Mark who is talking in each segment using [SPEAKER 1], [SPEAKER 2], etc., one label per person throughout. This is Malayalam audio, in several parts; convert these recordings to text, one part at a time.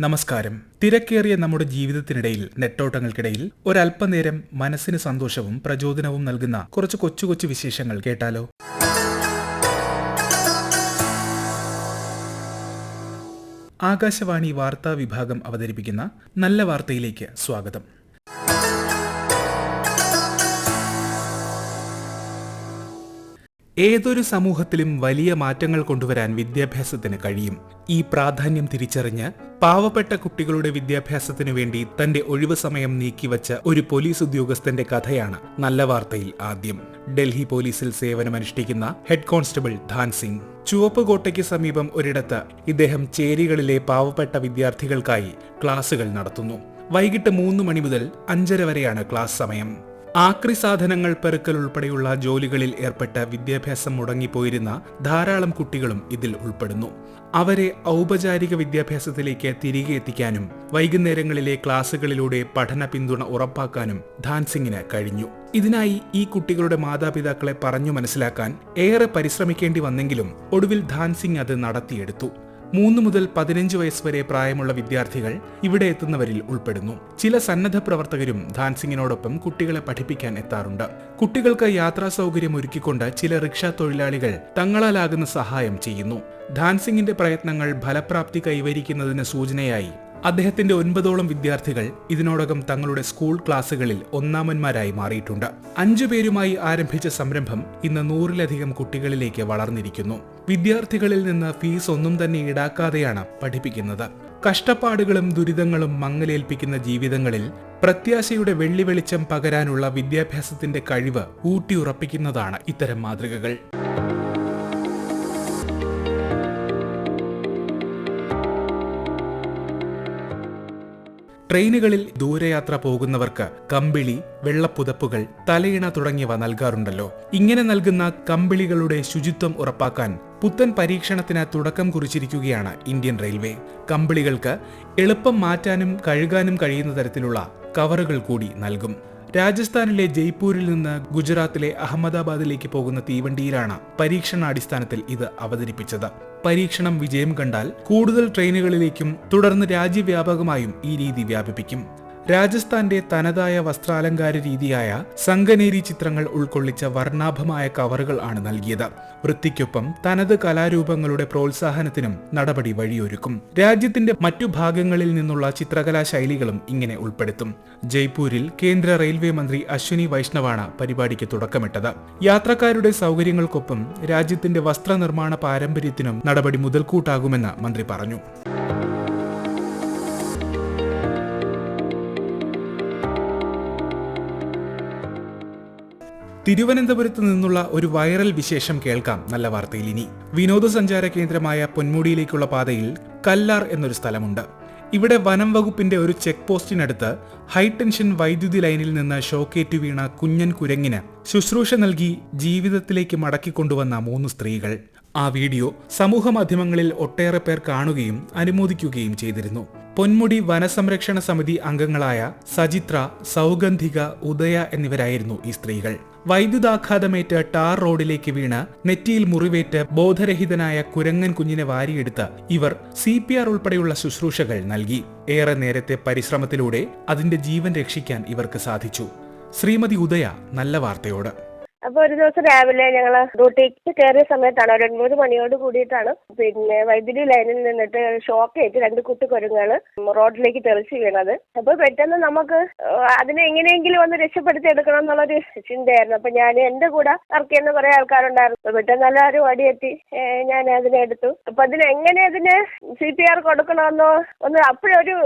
[SPEAKER 1] നമസ്കാരം. തിരക്കേറിയ നമ്മുടെ ജീവിതത്തിനിടയിൽ നെട്ടോട്ടങ്ങൾക്കിടയിൽ ഒരല്പനേരം മനസ്സിന് സന്തോഷവും പ്രചോദനവും നൽകുന്ന കുറച്ച് കൊച്ചു കൊച്ചു വിശേഷങ്ങൾ കേട്ടാലോ? ആകാശവാണി വാർത്താ വിഭാഗം അവതരിപ്പിക്കുന്ന നല്ല വാർത്തയിലേക്ക് സ്വാഗതം. ഏതൊരു സമൂഹത്തിലും വലിയ മാറ്റങ്ങൾ കൊണ്ടുവരാൻ വിദ്യാഭ്യാസത്തിന് കഴിയും. ഈ പ്രാധാന്യം തിരിച്ചറിഞ്ഞ് പാവപ്പെട്ട കുട്ടികളുടെ വിദ്യാഭ്യാസത്തിനു വേണ്ടി തന്റെ ഒഴിവു സമയം നീക്കിവച്ച ഒരു പോലീസ് ഉദ്യോഗസ്ഥന്റെ കഥയാണ് നല്ല വാർത്തയിൽ ആദ്യം. ഡൽഹി പോലീസിൽ സേവനമനുഷ്ഠിക്കുന്ന ഹെഡ് കോൺസ്റ്റബിൾ ധാൻ സിംഗ്. ചുവപ്പ് കോട്ടയ്ക്ക് സമീപം ഒരിടത്ത് ഇദ്ദേഹം ചേരികളിലെ പാവപ്പെട്ട വിദ്യാർത്ഥികൾക്കായി ക്ലാസുകൾ നടത്തുന്നു. വൈകിട്ട് മൂന്ന് മണി മുതൽ അഞ്ചര വരെയാണ് ക്ലാസ് സമയം. ആക്രി സാധനങ്ങൾ പെറുക്കൽ ഉൾപ്പെടെയുള്ള ജോലികളിൽ ഏർപ്പെട്ട വിദ്യാഭ്യാസം മുടങ്ങിപ്പോയിരുന്ന ധാരാളം കുട്ടികളും ഇതിൽ ഉൾപ്പെടുന്നു. അവരെ ഔപചാരിക വിദ്യാഭ്യാസത്തിലേക്ക് തിരികെ എത്തിക്കാനും വൈകുന്നേരങ്ങളിലെ ക്ലാസുകളിലൂടെ പഠന പിന്തുണ ഉറപ്പാക്കാനും ധാൻസിംഗിന് കഴിഞ്ഞു. ഇതിനായി ഈ കുട്ടികളുടെ മാതാപിതാക്കളെ പറഞ്ഞു മനസ്സിലാക്കാൻ ഏറെ പരിശ്രമിക്കേണ്ടി വന്നെങ്കിലും ഒടുവിൽ ധാൻസിംഗ് അത് നടത്തിയെടുത്തു. മൂന്ന് മുതൽ പതിനഞ്ച് വയസ്സ് വരെ പ്രായമുള്ള വിദ്യാർത്ഥികൾ ഇവിടെ എത്തുന്നവരിൽ ഉൾപ്പെടുന്നു. ചില സന്നദ്ധ പ്രവർത്തകരും ധാൻസിംഗിനോടൊപ്പം കുട്ടികളെ പഠിപ്പിക്കാൻ എത്താറുണ്ട്. കുട്ടികൾക്ക് യാത്രാ സൗകര്യം ഒരുക്കിക്കൊണ്ട് ചില റിക്ഷാ തൊഴിലാളികൾ തങ്ങളാലാകുന്ന സഹായം ചെയ്യുന്നു. ധാൻസിംഗിന്റെ പ്രയത്നങ്ങൾ ഫലപ്രാപ്തി കൈവരിക്കുന്നതിന് സൂചനയായി അദ്ദേഹത്തിന്റെ ഒൻപതോളം വിദ്യാർത്ഥികൾ ഇതിനോടകം തങ്ങളുടെ സ്കൂൾ ക്ലാസുകളിൽ ഒന്നാമന്മാരായി മാറിയിട്ടുണ്ട്. അഞ്ചു പേരുമായി ആരംഭിച്ച സംരംഭം ഇന്ന് നൂറിലധികം കുട്ടികളിലേക്ക് വളർന്നിരിക്കുന്നു. വിദ്യാർത്ഥികളിൽ നിന്ന് ഫീസ് ഒന്നും തന്നെ ഈടാക്കാതെയാണ് പഠിപ്പിക്കുന്നത്. കഷ്ടപ്പാടുകളും ദുരിതങ്ങളും മങ്ങലേൽപ്പിക്കുന്ന ജീവിതങ്ങളിൽ പ്രത്യാശയുടെ വെള്ളി വെളിച്ചം പകരാനുള്ള വിദ്യാഭ്യാസത്തിന്റെ കഴിവ് ഊട്ടിയുറപ്പിക്കുന്നതാണ് ഇത്തരം മാതൃകകൾ. ട്രെയിനുകളിൽ ദൂരയാത്ര പോകുന്നവർക്ക് കമ്പിളി വെള്ളപ്പുതപ്പുകൾ തലയിണ തുടങ്ങിയവ നൽകാറുണ്ടല്ലോ. ഇങ്ങനെ നൽകുന്ന കമ്പിളികളുടെ ശുചിത്വം ഉറപ്പാക്കാൻ പുത്തൻ പരീക്ഷണത്തിന് തുടക്കം കുറിച്ചിരിക്കുകയാണ് ഇന്ത്യൻ റെയിൽവേ. കമ്പിളികൾക്ക് എളുപ്പം മാറ്റാനും കഴുകാനും കഴിയുന്ന തരത്തിലുള്ള കവറുകൾ കൂടി നൽകും. രാജസ്ഥാനിലെ ജയ്പൂരിൽ നിന്ന് ഗുജറാത്തിലെ അഹമ്മദാബാദിലേക്ക് പോകുന്ന തീവണ്ടിയിലാണ് പരീക്ഷണാടിസ്ഥാനത്തിൽ ഇത് അവതരിപ്പിച്ചത്. പരീക്ഷണം വിജയം കണ്ടാൽ കൂടുതൽ ട്രെയിനുകളിലേക്കും തുടർന്ന് രാജ്യവ്യാപകമായും ഈ രീതി വ്യാപിപ്പിക്കും. രാജസ്ഥാന്റെ തനതായ വസ്ത്രാലങ്കാര രീതിയായ സംഗനേരി ചിത്രങ്ങൾ ഉൾക്കൊള്ളിച്ച വർണാഭമായ കവറുകൾ ആണ് നൽകിയത്. വൃത്തിക്കൊപ്പം തനത് കലാരൂപങ്ങളുടെ പ്രോത്സാഹനത്തിനും നടപടി വഴിയൊരുക്കും. രാജ്യത്തിന്റെ മറ്റു ഭാഗങ്ങളിൽ നിന്നുള്ള ചിത്രകലാ ശൈലികളും ഇങ്ങനെ ഉൾപ്പെടുത്തും. ജയ്പൂരിൽ കേന്ദ്ര റെയിൽവേ മന്ത്രി അശ്വിനി വൈഷ്ണവാണ് പരിപാടിക്ക് തുടക്കമിട്ടത്. യാത്രക്കാരുടെ സൗകര്യങ്ങൾക്കൊപ്പം രാജ്യത്തിന്റെ വസ്ത്രനിർമ്മാണ പാരമ്പര്യത്തിനും നടപടി മുതൽക്കൂട്ടാകുമെന്ന് മന്ത്രി പറഞ്ഞു. തിരുവനന്തപുരത്ത് നിന്നുള്ള ഒരു വൈറൽ വിശേഷം കേൾക്കാം നല്ല വാർത്തയിൽ ഇനി. വിനോദസഞ്ചാര കേന്ദ്രമായ പൊന്മുടിയിലേക്കുള്ള പാതയിൽ കല്ലാർ എന്നൊരു സ്ഥലമുണ്ട്. ഇവിടെ വനം വകുപ്പിന്റെ ഒരു ചെക്ക് പോസ്റ്റിനടുത്ത് ഹൈടെൻഷൻ വൈദ്യുതി ലൈനിൽ നിന്ന് ഷോക്കേറ്റ് വീണ കുഞ്ഞൻ കുരങ്ങിന് ശുശ്രൂഷ നൽകി ജീവിതത്തിലേക്ക് മടക്കിക്കൊണ്ടുവന്ന മൂന്ന് സ്ത്രീകൾ. ആ വീഡിയോ സമൂഹ മാധ്യമങ്ങളിൽ ഒട്ടേറെ പേർ കാണുകയും അനുമോദിക്കുകയും ചെയ്തിരുന്നു. പൊന്മുടി വനസംരക്ഷണ സമിതി അംഗങ്ങളായ സജിത്ര സൗഗന്ധിക ഉദയ എന്നിവരായിരുന്നു ഈ സ്ത്രീകൾ. വൈദ്യുതാഘാതമേറ്റ് ടാർ റോഡിലേക്ക് വീണ് നെറ്റിയിൽ മുറിവേറ്റ് ബോധരഹിതനായ കുരങ്ങൻ കുഞ്ഞിനെ വാരിയെടുത്ത് ഇവർ സി പി ആർ ഉൾപ്പെടെയുള്ള ശുശ്രൂഷകൾ നൽകി. ഏറെ നേരത്തെ പരിശ്രമത്തിലൂടെ അതിന്റെ ജീവൻ രക്ഷിക്കാൻ ഇവർക്ക് സാധിച്ചു. ശ്രീമതി ഉദയ നല്ല വാർത്തയോട്.
[SPEAKER 2] അപ്പൊ ഒരു ദിവസം രാവിലെ ഞങ്ങൾ ഡ്യൂട്ടിക്ക് കയറിയ സമയത്താണ് ഒരു ഒൻപത് മണിയോട് കൂടിയിട്ടാണ്. പിന്നെ വൈദ്യുതി ലൈനിൽ നിന്നിട്ട് ഷോക്ക് ആയിട്ട് രണ്ട് കുട്ടിക്കുരങ്ങുകൾ റോഡിലേക്ക് തെറിച്ച് വീണത്. അപ്പൊ പെട്ടെന്ന് നമുക്ക് അതിനെ എങ്ങനെയെങ്കിലും ഒന്ന് രക്ഷപ്പെടുത്തി എടുക്കണം എന്നുള്ളൊരു ചിന്തയായിരുന്നു. അപ്പൊ ഞാൻ എന്റെ കൂടെ വർക്ക് ചെയ്യുന്ന കുറെ ആൾക്കാരുണ്ടായിരുന്നു. പെട്ടെന്ന് എല്ലാവരും ഓടിയെത്തി ഞാൻ അതിനെ എടുത്തു. അപ്പൊ അതിന് എങ്ങനെ അതിന് സി പി ആർ കൊടുക്കണമെന്നോ ഒന്ന് അപ്പോഴൊരു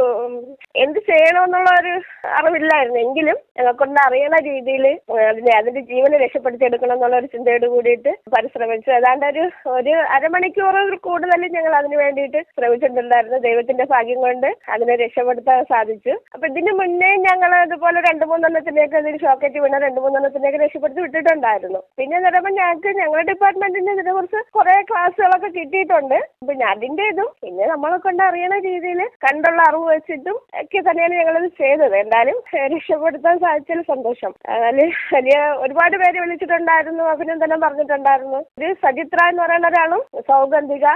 [SPEAKER 2] എന്ത് ചെയ്യണമെന്നുള്ള ഒരു അറിവില്ലായിരുന്നു. എങ്കിലും ഞങ്ങൾക്കൊണ്ട് അറിയണ രീതിയിൽ അതിനെ അതിന്റെ ജീവനെ രക്ഷപ്പെടുത്തിയെടുക്കണം എന്നുള്ള ഒരു ചിന്തയോട് കൂടിയിട്ട് പരിശ്രമിച്ചു. ഏതാണ്ട് ഒരു ഒരു അരമണിക്കൂർ കൂടുതൽ ഞങ്ങൾ അതിന് വേണ്ടിയിട്ട് ശ്രമിച്ചിട്ടുണ്ടായിരുന്നു ദൈവത്തിന്റെ ഭാഗ്യം കൊണ്ട് അതിനെ രക്ഷപ്പെടുത്താൻ സാധിച്ചു. അപ്പൊ ഇതിന് മുന്നേ ഞങ്ങൾ ഇതുപോലെ രണ്ട് മൂന്നെണ്ണത്തിനെയൊക്കെ ഇതിന് ഷോക്കറ്റ് വീണ രണ്ട് മൂന്നെണ്ണത്തിനെയൊക്കെ രക്ഷപ്പെടുത്തി വിട്ടിട്ടുണ്ടായിരുന്നു. പിന്നെ പറയുമ്പോൾ ഞങ്ങൾക്ക് ഞങ്ങളുടെ ഡിപ്പാർട്ട്മെന്റിന് ഇതിനെ കുറിച്ച് കുറെ ക്ലാസ്സുകളൊക്കെ കിട്ടിയിട്ടുണ്ട്. പിന്നെ അതിന്റെ ഇതും പിന്നെ നമ്മളെ കൊണ്ട് അറിയണ രീതിയിൽ കണ്ടുള്ള അറിവ് വെച്ചിട്ടും ഒക്കെ തന്നെയാണ് ഞങ്ങളിത് ചെയ്തത്. എന്തായാലും രക്ഷപ്പെടുത്താൻ സാധിച്ചതിൽ സന്തോഷം. അതിൽ വലിയ ഒരുപാട് പേര് വിളിച്ചിട്ടുണ്ടായിരുന്നു അഭിനന്ദനം പറഞ്ഞിട്ടുണ്ടായിരുന്നു. ഇത് സജിത്ര എന്ന് പറയുന്ന ഒരാളും സൗഗന്ധിക.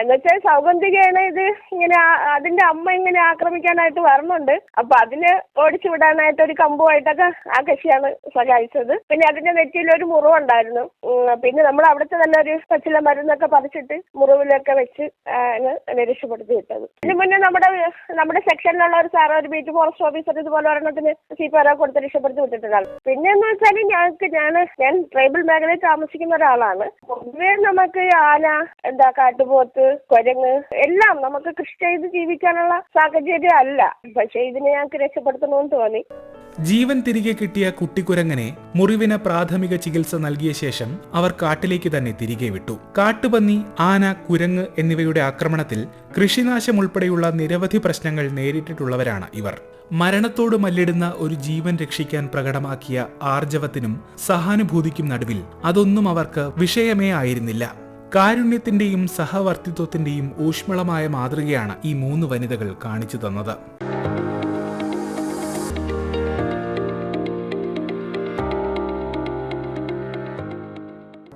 [SPEAKER 2] എന്നുവെച്ചാൽ സൗഗന്ധികയാണ് ഇത് ഇങ്ങനെ അതിന്റെ അമ്മ ഇങ്ങനെ ആക്രമിക്കാനായിട്ട് വരുന്നുണ്ട് അപ്പൊ അതിന് ഓടിച്ചു വിടാനായിട്ട് ഒരു കമ്പുമായിട്ടൊക്കെ ആ കക്ഷിയാണ് സഹായിച്ചത്. പിന്നെ അതിന്റെ നെറ്റിയിൽ ഒരു മുറിവുണ്ടായിരുന്നു. പിന്നെ നമ്മൾ അവിടുത്തെ തന്നെ ഒരു പച്ചില മരുന്നൊക്കെ പറിച്ചിട്ട് മുറിവിലൊക്കെ വെച്ച് ആണ് രക്ഷപ്പെടുത്തി വിട്ടത് ഇതിനു മുന്നേ നമ്മുടെ നമ്മുടെ സെക്ഷനിലുള്ള ഒരു സാറ് ഒരു ബീറ്റ് ഫോറസ്റ്റ് ഓഫീസർ ഇതുപോലെ ഒരെണ്ണത്തിന് സീപ്പാര കൊടുത്ത് രക്ഷപ്പെടുത്തി വിട്ടിട്ടുണ്ടാണ് പിന്നെ എന്ന് വെച്ചാൽ ഞങ്ങൾക്ക് ഞാൻ ഞാൻ ട്രൈബൽ മേഖലയിൽ താമസിക്കുന്ന ഒരാളാണ്. പൊതുവേ നമുക്ക് ആന എന്താ കാട്ടുപോത്ത് കുരങ്ങ് എല്ലാം നമുക്ക് കൃഷി ചെയ്ത് ജീവിക്കാനുള്ള സാഹചര്യം അല്ല. പക്ഷെ ഇതിനെ ഞങ്ങൾക്ക് രക്ഷപ്പെടുത്തണമെന്ന് തോന്നി.
[SPEAKER 1] ജീവൻ തിരികെ കിട്ടിയ കുട്ടിക്കുരങ്ങനെ മുറിവിന് പ്രാഥമിക ചികിത്സ നൽകിയ ശേഷം അവർ കാട്ടിലേക്ക് തന്നെ തിരികെ വിട്ടു. കാട്ടുപന്നി ആന കുരങ്ങ് എന്നിവയുടെ ആക്രമണത്തിൽ കൃഷിനാശം ഉൾപ്പെടെയുള്ള നിരവധി പ്രശ്നങ്ങൾ നേരിട്ടിട്ടുള്ളവരാണ് ഇവർ. മരണത്തോട് മല്ലിടുന്ന ഒരു ജീവൻ രക്ഷിക്കാൻ പ്രകടമാക്കിയ ആർജവത്തിനും സഹാനുഭൂതിക്കും നടുവിൽ അതൊന്നും അവർക്ക് വിഷയമേ ആയിരുന്നില്ല. കാരുണ്യത്തിന്റെയും സഹവർത്തിത്വത്തിന്റെയും ഊഷ്മളമായ മാതൃകയാണ് ഈ മൂന്ന് വനിതകൾ കാണിച്ചു തന്നത്.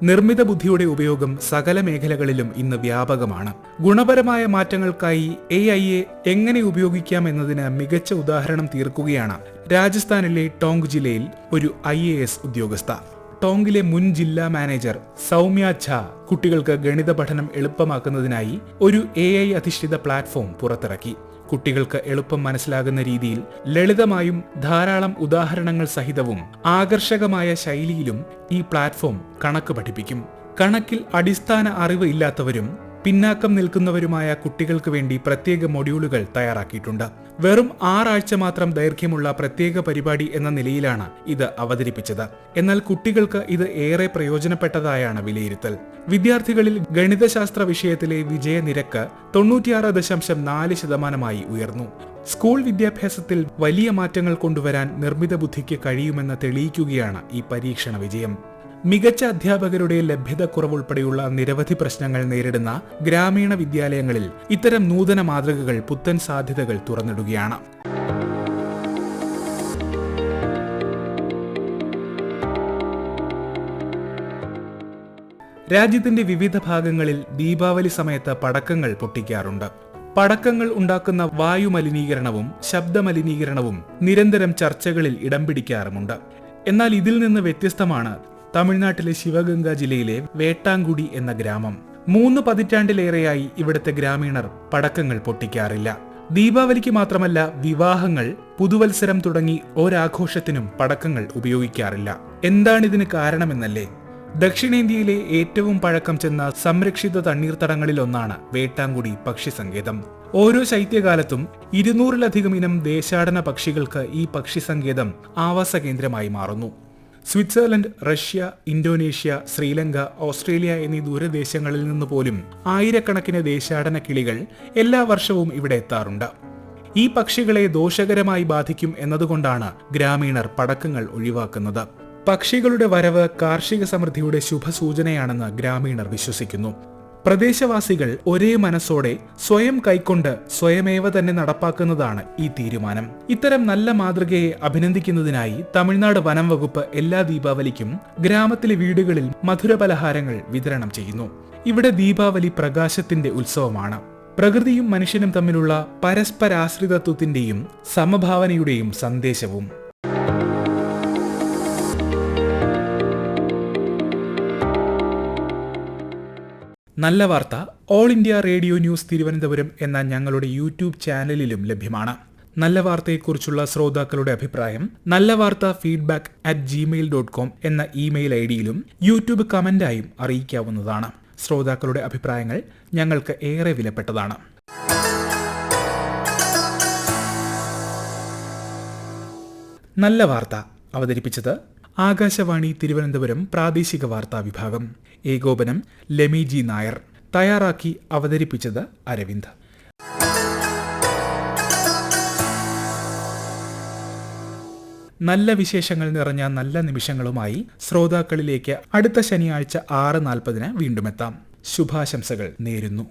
[SPEAKER 1] നിർമ്മിത ബുദ്ധിയുടെ ഉപയോഗം സകല മേഖലകളിലും ഇന്ന് വ്യാപകമാണ്. ഗുണപരമായ മാറ്റങ്ങൾക്കായി എ ഐ എ എങ്ങനെ ഉപയോഗിക്കാം എന്നതിന് മികച്ച ഉദാഹരണം തീർക്കുകയാണ് രാജസ്ഥാനിലെ ടോങ് ജില്ലയിൽ ഒരു ഐ ഉദ്യോഗസ്ഥ. ടോങ്കിലെ മുൻ ജില്ലാ മാനേജർ സൗമ്യ ഝാ കുട്ടികൾക്ക് ഗണിത പഠനം എളുപ്പമാക്കുന്നതിനായി ഒരു എ അധിഷ്ഠിത പ്ലാറ്റ്ഫോം പുറത്തിറക്കി. കുട്ടികൾക്ക് എളുപ്പം മനസ്സിലാകുന്ന രീതിയിൽ ലളിതമായും ധാരാളം ഉദാഹരണങ്ങൾ സഹിതവും ആകർഷകമായ ശൈലിയിലും ഈ പ്ലാറ്റ്ഫോം കണക്ക് പഠിപ്പിക്കും. കണക്കിൽ അടിസ്ഥാന അറിവ് ഇല്ലാത്തവരും പിന്നാക്കം നിൽക്കുന്നവരുമായ കുട്ടികൾക്ക് വേണ്ടി പ്രത്യേക മൊഡ്യൂളുകൾ തയ്യാറാക്കിയിട്ടുണ്ട്. വെറും ആറാഴ്ച മാത്രം ദൈർഘ്യമുള്ള പ്രത്യേക പരിപാടി എന്ന നിലയിലാണ് ഇത് അവതരിപ്പിച്ചത്. എന്നാൽ കുട്ടികൾക്ക് ഇത് ഏറെ പ്രയോജനപ്പെട്ടതായാണ് വിലയിരുത്തൽ. വിദ്യാർത്ഥികളിൽ ഗണിതശാസ്ത്ര വിഷയത്തിലെ വിജയനിരക്ക് തൊണ്ണൂറ്റിയാറ് ദശാംശം നാല് ശതമാനമായി ഉയർന്നു. സ്കൂൾ വിദ്യാഭ്യാസത്തിൽ വലിയ മാറ്റങ്ങൾ കൊണ്ടുവരാൻ നിർമ്മിത ബുദ്ധിക്ക് കഴിയുമെന്ന് തെളിയിക്കുകയാണ് ഈ പരീക്ഷണ വിജയം. മികച്ച അധ്യാപകരുടെ ലഭ്യതക്കുറവുൾപ്പെടെയുള്ള നിരവധി പ്രശ്നങ്ങൾ നേരിടുന്ന ഗ്രാമീണ വിദ്യാലയങ്ങളിൽ ഇത്തരം നൂതന മാതൃകകൾ പുത്തൻ സാധ്യതകൾ തുറന്നിടുകയാണ്. രാജ്യത്തിന്റെ വിവിധ ഭാഗങ്ങളിൽ ദീപാവലി സമയത്ത് പടക്കങ്ങൾ പൊട്ടിക്കാറുണ്ട്. പടക്കങ്ങൾ ഉണ്ടാക്കുന്ന വായുമലിനീകരണവും ശബ്ദമലിനീകരണവും ശബ്ദ മലിനീകരണവും നിരന്തരം ചർച്ചകളിൽ ഇടം പിടിക്കാറുമുണ്ട്. എന്നാൽ ഇതിൽ നിന്ന് വ്യത്യസ്തമാണ് തമിഴ്നാട്ടിലെ ശിവഗംഗ ജില്ലയിലെ വേട്ടാങ്കുടി എന്ന ഗ്രാമം. മൂന്ന് പതിറ്റാണ്ടിലേറെയായി ഇവിടുത്തെ ഗ്രാമീണർ പടക്കങ്ങൾ പൊട്ടിക്കാറില്ല. ദീപാവലിക്ക് മാത്രമല്ല വിവാഹങ്ങൾ പുതുവത്സരം തുടങ്ങി ഒരാഘോഷത്തിനും പടക്കങ്ങൾ ഉപയോഗിക്കാറില്ല. എന്താണിതിന് കാരണമെന്നല്ലേ? ദക്ഷിണേന്ത്യയിലെ ഏറ്റവും പഴക്കം ചെന്ന സംരക്ഷിത തണ്ണീർത്തടങ്ങളിലൊന്നാണ് വേട്ടാങ്കുടി പക്ഷി സങ്കേതം ഓരോ ശൈത്യകാലത്തും ഇരുന്നൂറിലധികം ഇനം ദേശാടന പക്ഷികൾക്ക് ഈ പക്ഷി സങ്കേതം ആവാസ കേന്ദ്രമായി മാറുന്നു. Switzerland Russia Indonesia Sri Lanka Australia എന്നീ ദൂരദേശങ്ങളിൽ നിന്ന് പോലും ആയിരക്കണക്കിന് ദേശാടന കിളികൾ എല്ലാ വർഷവും ഇവിടെ എത്താറുണ്ട്. ഈ പക്ഷികളെ ദോഷകരമായി ബാധിക്കും എന്നതുകൊണ്ടാണ് ഗ്രാമീണർ പടക്കങ്ങൾ ഒഴിവാക്കുന്നത്. പക്ഷികളുടെ വരവ് കാർഷിക സമൃദ്ധിയുടെ ശുഭസൂചനയാണെന്ന് ഗ്രാമീണർ വിശ്വസിക്കുന്നു. പ്രദേശവാസികൾ ഒരേ മനസ്സോടെ സ്വയം കൈക്കൊണ്ട് സ്വയമേവ തന്നെ നടപ്പാക്കുന്നതാണ് ഈ തീരുമാനം. ഇത്തരം നല്ല മാതൃകയെ അഭിനന്ദിക്കുന്നതിനായി തമിഴ്നാട് വനം വകുപ്പ് എല്ലാ ദീപാവലിക്കും ഗ്രാമത്തിലെ വീടുകളിൽ മധുര പലഹാരങ്ങൾ വിതരണം ചെയ്യുന്നു. ഇവിടെ ദീപാവലി പ്രകാശത്തിന്റെ ഉത്സവമാണ്. പ്രകൃതിയും മനുഷ്യനും തമ്മിലുള്ള പരസ്പരാശ്രിതത്വത്തിന്റെയും സമഭാവനയുടെയും സന്ദേശവും നല്ല വാർത്ത all India radio news Thiruvananthapuram എന്ന ഞങ്ങളുടെ യൂട്യൂബ് ചാനലിലും ലഭ്യമാണ്. നല്ല വാർത്തയെക്കുറിച്ചുള്ള ശ്രോതാക്കളുടെ അഭിപ്രായം നല്ല വാർത്ത feedback at Gmail dot com എന്ന ഇമെയിൽ ഐ ഡിയിലും യൂട്യൂബ് കമന്റായും അറിയിക്കാവുന്നതാണ്. ശ്രോതാക്കളുടെ അഭിപ്രായങ്ങൾ ഞങ്ങൾക്ക് ഏറെ വിലപ്പെട്ടതാണ്. നല്ല വാർത്ത അവതരിപ്പിച്ചത് ആകാശവാണി തിരുവനന്തപുരം പ്രാദേശിക വാർത്താ വിഭാഗം. ഏകോപനം ലെമി നായർ. തയ്യാറാക്കി അവതരിപ്പിച്ചത് അരവിന്ദ്. നല്ല വിശേഷങ്ങൾ നിറഞ്ഞ നല്ല നിമിഷങ്ങളുമായി ശ്രോതാക്കളിലേക്ക് അടുത്ത ശനിയാഴ്ച ആറ് നാൽപ്പതിന് വീണ്ടുമെത്താം. ശുഭാശംസകൾ നേരുന്നു.